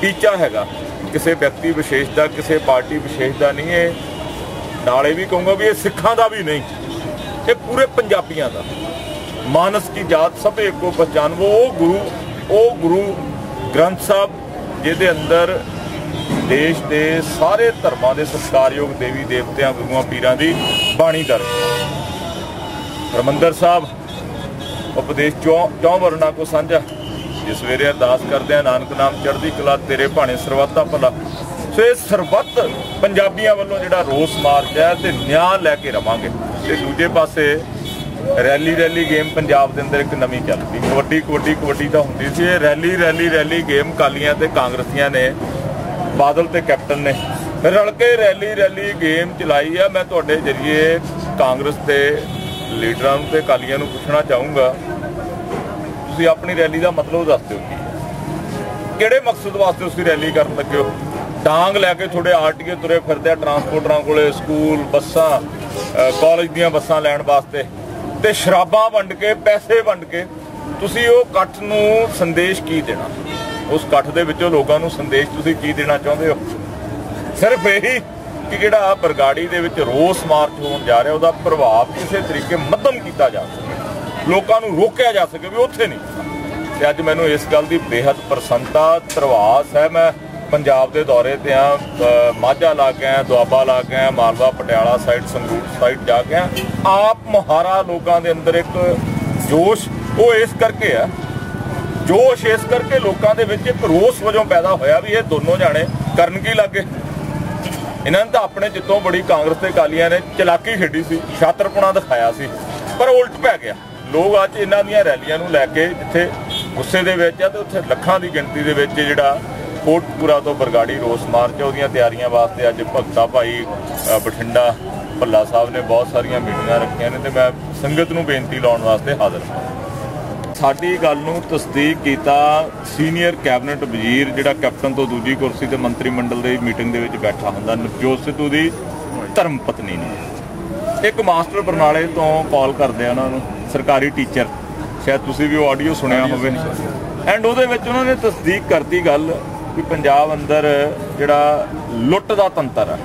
ਟੀਚਾ ਹੈਗਾ? ਕਿਸੇ ਵਿਅਕਤੀ ਵਿਸ਼ੇਸ਼ ਦਾ, ਕਿਸੇ ਪਾਰਟੀ ਵਿਸ਼ੇਸ਼ ਦਾ ਨਹੀਂ, ਇਹ ਨਾਲੇ ਵੀ ਕਹੂੰਗਾ ਵੀ ਇਹ ਸਿੱਖਾਂ ਦਾ ਵੀ ਨਹੀਂ, ਇਹ ਪੂਰੇ ਪੰਜਾਬੀਆਂ ਦਾ। ਮਾਨਸ ਕੀ ਜਾਤ ਸਭ ਏਕੋ ਪਛਾਨਵੋ ਉਹ ਗੁਰੂ ਉਹ ਗੁਰੂ ਗ੍ਰੰਥ ਸਾਹਿਬ ਜਿਹਦੇ ਅੰਦਰ ਦੇਸ਼ ਦੇ ਸਾਰੇ ਧਰਮਾਂ ਦੇ ਸਤਿਕਾਰਯੋਗ ਦੇਵੀ ਦੇਵਤਿਆਂ ਗੁਰੂਆਂ ਪੀਰਾਂ ਦੀ ਬਾਣੀ ਦਰਜ। ਹਰਿਮੰਦਰ ਸਾਹਿਬ, ਉਪਦੇਸ਼ ਚੌਂ, ਚੌ ਵਰਨਾ ਕੋ ਸਾਂਝਾ। ਜਿਸ ਸਵੇਰੇ ਅਰਦਾਸ ਕਰਦੇ ਆ, ਨਾਨਕ ਨਾਮ ਚੜ੍ਹਦੀ ਕਲਾ, ਤੇਰੇ ਭਾਣੇ ਸਰਬੱਤਾ ਭਲਾ। ਸੋ ਇਹ ਸਰਬੱਤ ਪੰਜਾਬੀਆਂ ਵੱਲੋਂ ਜਿਹੜਾ ਰੋਸ ਮਾਰਚ ਹੈ ਤੇ ਨਿਆਂ ਲੈ ਕੇ ਰਵਾਂਗੇ। ਤੇ ਦੂਜੇ ਪਾਸੇ ਰੈਲੀ ਰੈਲੀ ਗੇਮ ਪੰਜਾਬ ਦੇ ਅੰਦਰ ਇੱਕ ਨਵੀਂ ਚੱਲ ਪਈ ਕਬੱਡੀ ਕਬੱਡੀ ਕਬੱਡੀ ਤਾਂ ਹੁੰਦੀ ਸੀ। ਇਹ ਰੈਲੀ ਰੈਲੀ ਰੈਲੀ ਗੇਮ ਕਾਲੀਆਂ ਤੇ ਕਾਂਗਰਸੀਆਂ ਨੇ ਬਾਦਲ ਤੇ ਕੈਪਟਨ ਨੇ ਰਲ ਕੇ ਰੈਲੀ ਰੈਲੀ ਗੇਮ ਚਲਾਈ ਆ। ਮੈਂ ਤੁਹਾਡੇ ਜਰੀਏ ਕਾਂਗਰਸ ਦੇ ਲੀਡਰਾਂ ਨੂੰ ਤੇ ਕਾਲੀਆਂ ਨੂੰ ਪੁੱਛਣਾ ਚਾਹੂੰਗਾ। ਤੁਸੀਂ ਆਪਣੀ ਰੈਲੀ ਦਾ ਮਤਲਬ ਦੱਸ ਦਿਓ ਕੀ? ਕਿਹੜੇ ਮਕਸਦ ਵਾਸਤੇ ਤੁਸੀਂ ਰੈਲੀ ਕਰਨ ਲੱਗੇ ਹੋ? ਡਾਂਗ ਲੈ ਕੇ ਤੁਹਾਡੇ ਆਰਟੀਏ ਤੁਰੇ ਫਿਰਦੇ ਆ ਟਰਾਂਸਪੋਰਟਰਾਂ ਕੋਲੇ ਸਕੂਲ ਬੱਸਾਂ ਅ, ਕਾਲਜ ਦੀਆਂ ਬੱਸਾਂ ਲੈਣ ਵਾਸਤੇ। ਤੇ ਸ਼ਰਾਬਾਂ ਵੰਡ ਕੇ, ਪੈਸੇ ਵੰਡ ਕੇ ਤੁਸੀਂ ਉਹ ਇਕੱਠ ਨੂੰ ਸੰਦੇਸ਼ ਕੀ ਦੇਣਾ? ਉਸ ਇਕੱਠ ਦੇ ਵਿੱਚੋਂ ਲੋਕਾਂ ਨੂੰ ਸੰਦੇਸ਼ ਤੁਸੀਂ ਕੀ ਦੇਣਾ ਚਾਹੁੰਦੇ ਹੋ? ਸਿਰਫ ਇਹੀ ਕਿ ਜਿਹੜਾ ਬਰਗਾੜੀ ਦੇ ਵਿੱਚ ਰੋਸ ਮਾਰਚ ਹੋਣ ਜਾ ਰਿਹਾ, ਉਹਦਾ ਪ੍ਰਭਾਵ ਕਿਸੇ ਤਰੀਕੇ ਮੱਧਮ ਕੀਤਾ ਜਾ ਸਕੇ। ਲੋਕਾਂ ਨੂੰ ਰੋਕਿਆ ਜਾ ਸਕੇ ਵੀ ਉੱਥੇ ਨਹੀਂ। ਜਾਣਾ। ਤੇ ਅੱਜ ਮੈਨੂੰ ਇਸ ਗੱਲ ਦੀ ਬੇਹੱਦ ਪ੍ਰਸੰਨਤਾ ਧਰਵਾਸ ਹੈ। ਮੈਂ ਪੰਜਾਬ ਦੇ ਦੌਰੇ ਤੇ ਆ ਮਾਝਾ ਲਾ ਕੇ ਆ ਦੁਆਬਾ ਲਾ ਕੇ ਆ ਮਾਲਵਾ, ਪਟਿਆਲਾ ਸਾਈਡ ਸੰਗਰੂਰ ਸਾਈਡ ਜਾ ਕੇ ਆ ਆਪ ਮੁਹਾਰਾ ਲੋਕਾਂ ਦੇ ਅੰਦਰ ਇੱਕ ਜੋਸ਼, ਉਹ ਇਸ ਕਰਕੇ ਆ, ਜੋਸ਼ ਇਸ ਕਰਕੇ ਲੋਕਾਂ ਦੇ ਵਿੱਚ ਇੱਕ ਰੋਸ ਵਜੋਂ ਪੈਦਾ ਹੋਇਆ ਵੀ ਇਹ ਦੋਨੋਂ ਜਾਣੇ ਕਰਨ ਕੀ ਲੱਗੇ ਇਹਨਾਂ ਨੇ ਤਾਂ ਆਪਣੇ ਜਿੱਤੋਂ ਬੜੀ ਕਾਂਗਰਸ ਤੇ ਕਾਲੀਆਂ ਨੇ ਚਲਾਕੀ ਖੇਡੀ ਸੀ, ਛਾਤਰਪੁਣਾ ਦਿਖਾਇਆ ਸੀ, ਪਰ ਉਲਟ ਪੈ ਗਿਆ। ਲੋਕ ਅੱਜ ਇਹਨਾਂ ਦੀਆਂ ਰੈਲੀਆਂ ਨੂੰ ਲੈ ਕੇ ਜਿੱਥੇ ਗੁੱਸੇ ਦੇ ਵਿੱਚ ਆ ਤੇ ਉੱਥੇ ਲੱਖਾਂ ਦੀ ਗਿਣਤੀ ਦੇ ਵਿੱਚ ਜਿਹੜਾ ਕੋਟਪੂਰਾ ਤੋਂ ਬਰਗਾੜੀ ਰੋਸ ਮਾਰਚ ਉਹਦੀਆਂ ਤਿਆਰੀਆਂ ਵਾਸਤੇ ਅੱਜ ਭਗਤਾ ਭਾਈ ਬਠਿੰਡਾ ਭੱਲਾ ਸਾਹਿਬ ਨੇ ਬਹੁਤ ਸਾਰੀਆਂ ਮੀਟਿੰਗਾਂ ਰੱਖੀਆਂ ਨੇ ਤੇ ਮੈਂ ਸੰਗਤ ਨੂੰ ਬੇਨਤੀ ਲਾਉਣ ਵਾਸਤੇ ਹਾਜ਼ਰ ਹਾਂ। ਸਾਡੀ ਗੱਲ ਨੂੰ ਤਸਦੀਕ ਕੀਤਾ ਸੀਨੀਅਰ ਕੈਬਨਿਟ ਵਜ਼ੀਰ ਜਿਹੜਾ ਕੈਪਟਨ ਤੋਂ ਦੂਜੀ ਕੁਰਸੀ ਤੇ ਮੰਤਰੀ ਮੰਡਲ ਦੇ ਮੀਟਿੰਗ ਦੇ ਵਿੱਚ ਬੈਠਾ ਹੁੰਦਾ ਨਵਜੋਤ ਸਿੱਧੂ ਦੀ ਧਰਮ ਪਤਨੀ ਨੇ। ਇੱਕ ਮਾਸਟਰ ਬਰਨਾਲੇ ਤੋਂ ਕਾਲ ਕਰਦੇ ਆ ਉਹਨਾਂ ਨੂੰ ਸਰਕਾਰੀ ਟੀਚਰ ਸ਼ਾਇਦ ਤੁਸੀਂ ਵੀ ਉਹ ਆਡੀਓ ਸੁਣਿਆ ਹੋਵੇ। ਐਂਡ ਉਹਦੇ ਵਿੱਚ ਉਹਨਾਂ ਨੇ ਤਸਦੀਕ ਕਰਤੀ ਗੱਲ ਕਿ ਪੰਜਾਬ ਅੰਦਰ ਜਿਹੜਾ ਲੁੱਟ ਦਾ ਤੰਤਰ ਹੈ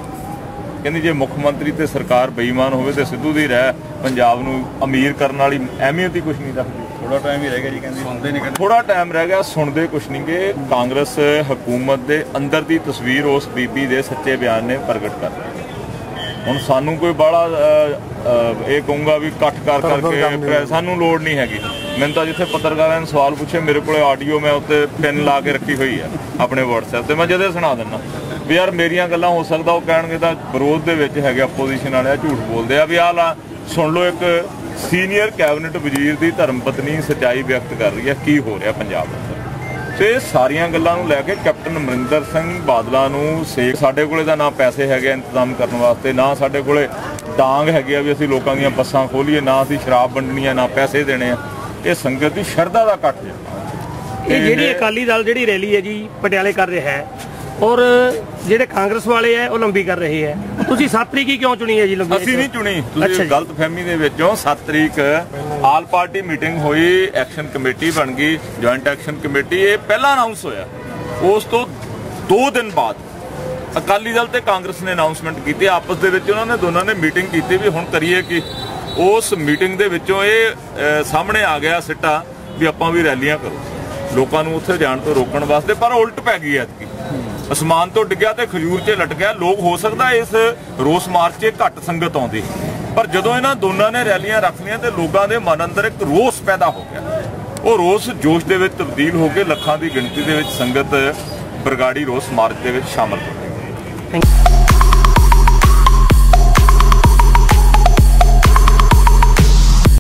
ਕਹਿੰਦੀ ਜੇ ਮੁੱਖ ਮੰਤਰੀ ਤੇ ਸਰਕਾਰ ਬੇਈਮਾਨ ਹੋਵੇ ਤੇ ਸਿੱਧੂ ਦੀ ਰਹਿ ਪੰਜਾਬ ਨੂੰ ਅਮੀਰ ਕਰਨ ਵਾਲੀ ਅਹਿਮੀਅਤ ਹੀ ਕੁਝ ਨਹੀਂ ਰੱਖਦੀ ਥੋੜਾ ਟਾਈਮ ਹੀ ਰਹਿ ਗਿਆ ਜੀ ਕਹਿੰਦੇ। ਸੁਣਦੇ ਨਹੀਂ ਕਹਿੰਦੇ। ਥੋੜਾ ਟਾਈਮ ਰਹਿ ਗਿਆ ਸੁਣਦੇ ਕੁਛ ਨਹੀਂ ਗੇ। ਕਾਂਗਰਸ ਹਕੂਮਤ ਦੇ ਅੰਦਰ ਦੀ ਤਸਵੀਰ ਉਸ ਬੀਬੀ ਦੇ ਸੱਚੇ ਬਿਆਨ ਨੇ ਪ੍ਰਗਟ ਕਰ ਦਿੱਤੀ ਹੁਣ ਸਾਨੂੰ ਕੋਈ ਬਾਹਲਾ ਇਹ ਕਹੂੰਗਾ ਵੀ ਇਕੱਠ ਕਰ ਕਰਕੇ ਸਾਨੂੰ ਲੋੜ ਨਹੀਂ ਹੈਗੀ। ਮੈਨੂੰ ਤਾਂ ਜਿੱਥੇ ਪੱਤਰਕਾਰਾਂ ਨੇ ਸਵਾਲ ਪੁੱਛੇ, ਮੇਰੇ ਕੋਲੇ ਆਡੀਓ ਮੈਂ ਉੱਤੇ ਪਿੰਨ ਲਾ ਕੇ ਰੱਖੀ ਹੋਈ ਆ, ਆਪਣੇ WhatsApp ਤੇ। ਮੈਂ ਜਦੇ ਸੁਣਾ ਦਿੰਦਾ, ਵੀ ਯਾਰ ਮੇਰੀਆਂ ਗੱਲਾਂ ਹੋ ਸਕਦਾ, ਉਹ ਕਹਿਣਗੇ ਤਾਂ ਵਿਰੋਧ ਦੇ ਵਿੱਚ ਹੈਗੇ ਆਪੋਜੀਸ਼ਨ ਵਾਲੇ ਆ, ਝੂਠ ਬੋਲਦੇ ਆ। ਵੀ ਆਹ ਲਾ, ਸੁਣ ਲਓ ਇੱਕ ਸੀਨੀਅਰ ਕੈਬਨਿਟ ਵਜ਼ੀਰ ਦੀ ਧਰਮ ਪਤਨੀ ਸਚਾਈ ਵਿਅਕਤ ਕਰ ਰਹੀ ਹੈ ਕੀ ਹੋ ਰਿਹਾ ਪੰਜਾਬ ਅੰਦਰ? ਤੇ ਇਹ ਸਾਰੀਆਂ ਗੱਲਾਂ ਨੂੰ ਲੈ ਕੇ ਕੈਪਟਨ ਅਮਰਿੰਦਰ ਸਿੰਘ ਬਾਦਲਾ ਨੂੰ ਸੇਕ ਸਾਡੇ ਕੋਲੇ ਤਾਂ ਨਾ ਪੈਸੇ ਹੈਗੇ ਇੰਤਜ਼ਾਮ ਕਰਨ ਵਾਸਤੇ, ਨਾ ਸਾਡੇ ਕੋਲੇ ਡਾਂਗ ਹੈਗੇ ਆ ਵੀ ਅਸੀਂ ਲੋਕਾਂ ਦੀਆਂ ਬੱਸਾਂ ਖੋਲੀਏ, ਨਾ ਅਸੀਂ ਸ਼ਰਾਬ ਵੰਡਣੀ ਆ, ਨਾ ਪੈਸੇ ਦੇਣੇ ਆ। ਇਹ ਸੰਗਤ ਦੀ ਸ਼ਰਧਾ ਦਾ ਕੱਟ ਜੇ ਇਹ ਜਿਹੜੀ ਅਕਾਲੀ ਦਲ ਜਿਹੜੀ ਰੈਲੀ ਹੈ ਜੀ ਪਟਿਆਲੇ ਕਰ ਰਿਹਾ ਹੈ ਔਰ ਜਿਹੜੇ ਕਾਂਗਰਸ ਵਾਲੇ ਹੈ ਉਹ ਲੰਬੀ ਕਰ ਰਹੇ ਹੈ। ਤੁਸੀਂ 7 ਤਰੀਕ ਹੀ ਕਿਉਂ ਚੁਣੀ ਹੈ ਜੀ ਲੰਬੀ ਅਸੀਂ ਨਹੀਂ ਚੁਣੀ। ਤੁਸੀਂ ਜੀ। ਗਲਤਫਹਿਮੀ ਦੇ ਵਿੱਚੋਂ 7 ਤਰੀਕ ਆਲ ਪਾਰਟੀ ਮੀਟਿੰਗ ਹੋਈ ਐਕਸ਼ਨ ਕਮੇਟੀ ਬਣ ਗਈ ਜੁਆਇੰਟ ਐਕਸ਼ਨ ਕਮੇਟੀ। ਇਹ ਪਹਿਲਾਂ ਅਨਾਉਂਸ ਹੋਇਆ। ਉਸ ਤੋਂ 2 ਦਿਨ ਬਾਅਦ ਅਕਾਲੀ ਦਲ ਤੇ ਕਾਂਗਰਸ ਨੇ ਅਨਾਉਂਸਮੈਂਟ ਕੀਤੀ। ਆਪਸ ਦੇ ਵਿੱਚ ਉਹਨਾਂ ਨੇ ਦੋਨਾਂ ਨੇ ਮੀਟਿੰਗ ਕੀਤੀ ਵੀ ਹੁਣ ਕਰੀਏ ਕੀ? ਉਸ ਮੀਟਿੰਗ ਦੇ ਵਿੱਚੋਂ ਇਹ ਸਾਹਮਣੇ ਆ ਗਿਆ ਸਿੱਟਾ ਵੀ ਆਪਾਂ ਵੀ ਰੈਲੀਆਂ ਕਰੋ। ਲੋਕਾਂ ਨੂੰ ਉੱਥੇ ਜਾਣ ਤੋਂ ਰੋਕਣ ਵਾਸਤੇ, ਪਰ ਉਲਟ ਪੈ ਗਈ ਐਤਕੀ। ਅਸਮਾਨ ਤੋਂ ਡਿੱਗਿਆ ਤੇ ਖਜੂਰ 'ਚ ਲਟ ਗਿਆ। ਲੋਕ ਹੋ ਸਕਦਾ ਇਸ ਰੋਸ ਮਾਰਚ 'ਚ ਘੱਟ ਸੰਗਤ ਆਉਂਦੀ। ਪਰ ਜਦੋਂ ਇਹਨਾਂ ਦੋਨਾਂ ਨੇ ਰੈਲੀਆਂ ਰੱਖ ਲਈਆਂ ਤੇ ਲੋਕਾਂ ਦੇ ਮਨ ਅੰਦਰ ਇੱਕ ਰੋਸ ਪੈਦਾ ਹੋ ਗਿਆ। ਉਹ ਰੋਸ ਜੋਸ਼ ਦੇ ਵਿੱਚ ਤਬਦੀਲ ਹੋ ਕੇ ਲੱਖਾਂ ਦੀ ਗਿਣਤੀ ਦੇ ਵਿੱਚ ਸੰਗਤ ਬਰਗਾੜੀ ਰੋਸ ਮਾਰਚ ਦੇ ਵਿੱਚ ਸ਼ਾਮਲ ਹੋ ਗਈ। Thank you.